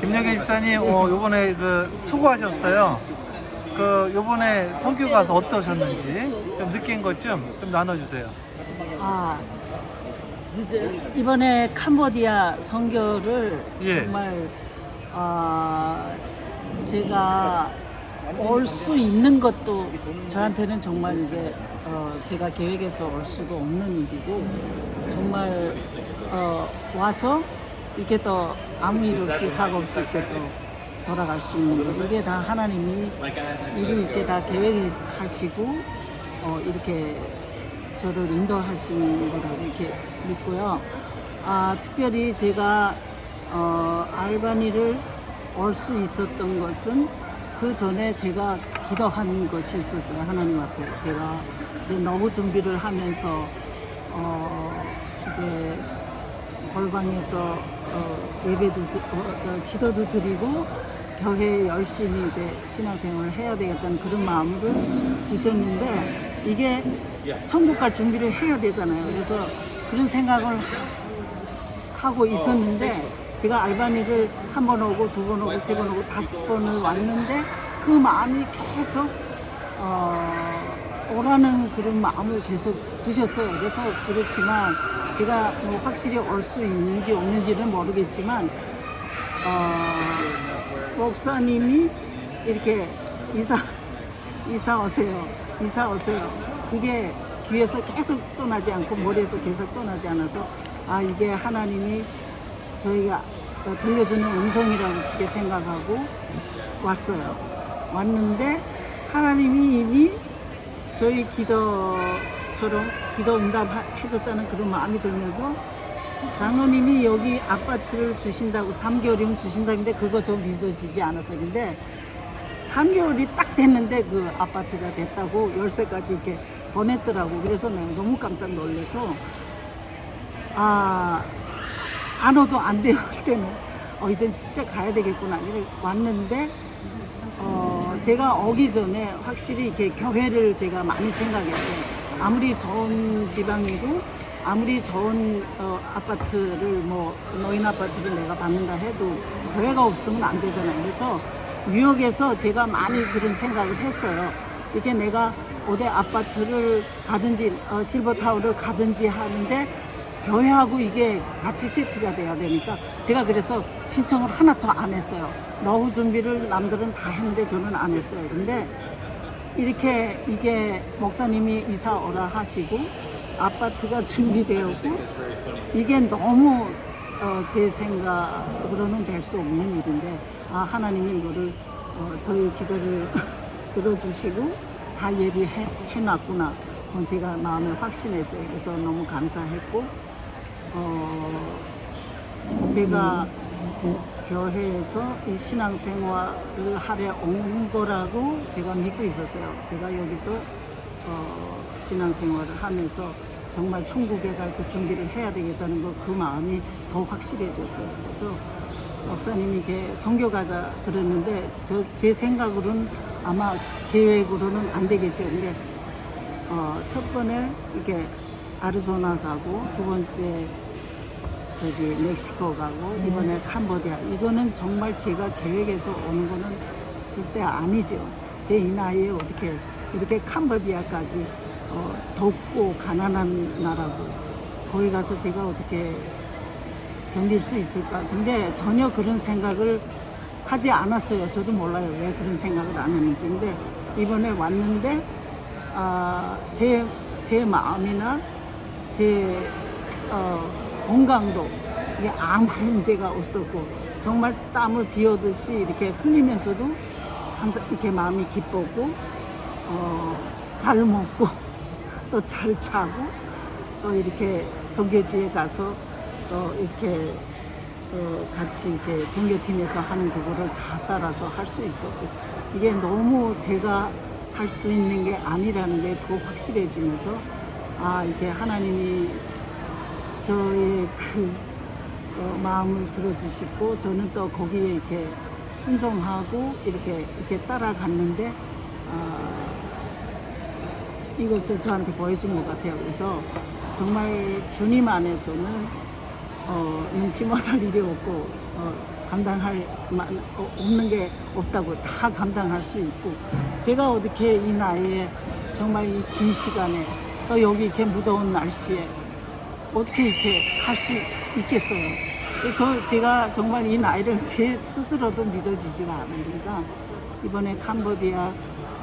김영애 집사님, 어, 요번에 그 수고하셨어요. 그 요번에 선교 가서 어떠셨는지 좀 느낀 것 좀 좀 나눠주세요. 아 이제 이번에 캄보디아 선교를 예. 정말 아 제가 올 수 있는 것도 저한테는 정말 이게 어 제가 계획해서 올 수도 없는 일이고 정말 어 와서 이렇게 또 아무 일 없이 사고 없이 이렇게 또 돌아갈 수 있는 것 이게 다 하나님이 일을 이렇게 다 계획하시고 어 이렇게 저를 인도하시는 거라고 이렇게 믿고요. 아, 특별히 제가 어, 알바니를 올 수 있었던 것은 그 전에 제가 기도한 것이 있었어요. 하나님 앞에. 제가 이제 너무 준비를 하면서 어, 이제 골방에서 어, 예배도 드- 어, 어, 기도도 드리고 교회에 열심히 이제 신앙생활을 해야 되겠다는 그런 마음을 주셨는데 이게 천국 갈 준비를 해야 되잖아요. 그래서 그런 생각을 하고 있었는데 제가 알바니를 한 번 오고 두 번 오고 세 번 오고 다섯 번을 왔는데 그 마음이 계속 어, 오라는 그런 마음을 계속 주셨어요. 그래서 그렇지만 제가 뭐 확실히 올 수 있는지 없는지는 모르겠지만 어, 목사님이 이렇게 이사 이사 오세요. 이사 오세요. 그게 귀에서 계속 떠나지 않고 머리에서 계속 떠나지 않아서 아 이게 하나님이 저희가 들려주는 음성이라고 그렇게 생각하고 왔어요. 왔는데 하나님이 이미 저희 기도 처럼 기도 응답해줬다는 그런 마음이 들면서 장로님이 여기 아파트를 주신다고 3개월이면 주신다는데 그거 좀 믿어지지 않았어요. 근데 3개월이 딱 됐는데 그 아파트가 됐다고 열쇠까지 이렇게 보냈더라고. 그래서 내가 너무 깜짝 놀라서 아, 안 와도 안 돼요. 그때는. 어, 이젠 진짜 가야 되겠구나. 이렇게 왔는데, 어, 제가 오기 전에 확실히 이렇게 교회를 제가 많이 생각했어요. 아무리 좋은 지방이고, 아무리 좋은 어, 아파트를 뭐, 노인 아파트를 내가 받는다 해도 교회가 없으면 안 되잖아요. 그래서 뉴욕에서 제가 많이 그런 생각을 했어요. 이게 내가 어디 아파트를 가든지, 어, 실버타워를 가든지 하는데, 교회하고 이게 같이 세트가 돼야 되니까 제가 그래서 신청을 하나 더 안 했어요. 노후 준비를 남들은 다 했는데 저는 안 했어요. 근데 이렇게 이게 목사님이 이사 오라 하시고 아파트가 준비되었고 이게 너무 어, 제 생각으로는 될 수 없는 일인데 아 하나님이 이거를 어, 저희 기도를 들어주시고 다 예비해 해놨구나. 그건 제가 마음에 확신했어요. 그래서 너무 감사했고 어, 제가 교회에서 이 신앙생활을 하려 온 거라고 제가 믿고 있었어요. 제가 여기서 어, 신앙생활을 하면서 정말 천국에 갈 그 준비를 해야 되겠다는 거 그 마음이 더 확실해졌어요. 그래서 목사님이 이렇게 선교 가자 그러는데 저 제 생각으로는 아마 계획으로는 안 되겠죠. 근데 어, 첫 번에 이렇게 아리조나 가고 두 번째 저기 멕시코 가고 이번에 캄보디아 이거는 정말 제가 계획해서 오는 거는 절대 아니죠. 제 이 나이에 어떻게 이렇게 캄보디아까지 어, 덥고 가난한 나라고 거기 가서 제가 어떻게 견딜 수 있을까? 근데 전혀 그런 생각을 하지 않았어요. 저도 몰라요. 왜 그런 생각을 안 했는지. 근데 이번에 왔는데, 아, 제, 제 마음이나 제, 어, 건강도 이게 아무 문제가 없었고, 정말 땀을 비오듯이 이렇게 흘리면서도 항상 이렇게 마음이 기뻤고, 어, 잘 먹고, 또 잘 자고, 또 이렇게 선교지에 가서 또 이렇게 어, 같이 이렇게 선교팀에서 하는 그거를 다 따라서 할 수 있었고 이게 너무 제가 할 수 있는 게 아니라는 게 더 확실해지면서 아 이게 하나님이 저의 그 어, 마음을 들어주시고 저는 또 거기에 이렇게 순종하고 이렇게 이렇게 따라갔는데 아, 이것을 저한테 보여준 것 같아요. 그래서 정말 주님 안에서는 어, 눈치 못할 일이 없고 어, 감당할 만 어, 없는 게 없다고 다 감당할 수 있고 제가 어떻게 이 나이에 정말 이 긴 시간에 또 여기 이렇게 무더운 날씨에 어떻게 이렇게 할 수 있겠어요. 저 제가 정말 이 나이를 제 스스로도 믿어지지가 않으니까 이번에 캄보디아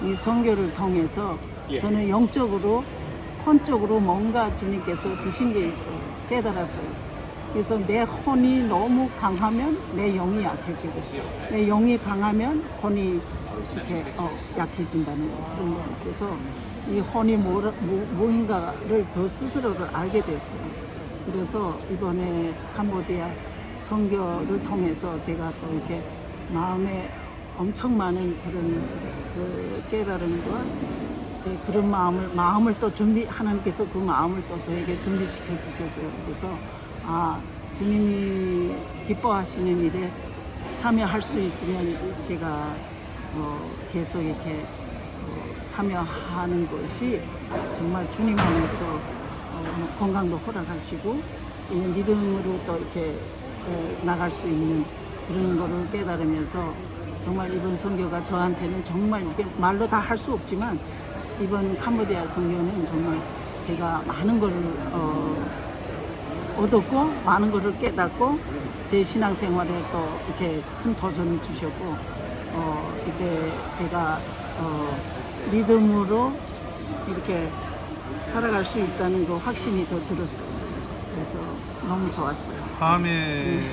이 선교를 통해서 저는 영적으로 혼적으로 뭔가 주님께서 주신 게 있어요. 깨달았어요. 그래서 내 혼이 너무 강하면 내 영이 약해지고 내 영이 강하면 혼이 이렇게 어, 약해진다는 거 그런 거. 그래서 이 혼이 뭐, 뭐, 뭐 인가를 저 스스로를 알게 됐어요. 그래서 이번에 캄보디아 선교를 통해서 제가 또 이렇게 마음에 엄청 많은 그런 그 깨달음과 제 그런 마음을 마음을 또 준비 하나님께서 그 마음을 또 저에게 준비시켜 주셨어요. 그래서 아 주님이 기뻐하시는 일에 참여할 수 있으면 제가 어, 계속 이렇게 어, 참여하는 것이 정말 주님 안에서 어, 뭐 건강도 허락하시고 이 믿음으로 또 이렇게 어, 나갈 수 있는 그런 거를 깨달으면서 정말 이번 선교가 저한테는 정말 이게 말로 다 할 수 없지만 이번 캄보디아 선교는 정말 제가 많은 거를 어, 얻었고 많은 거를 깨닫고 제 신앙생활에 또 이렇게 큰 도전을 주셨고 어, 이제 제가 어, 믿음으로 이렇게 살아갈 수 있다는 그 확신이 더 들었어요. 그래서 너무 좋았어요. 다음에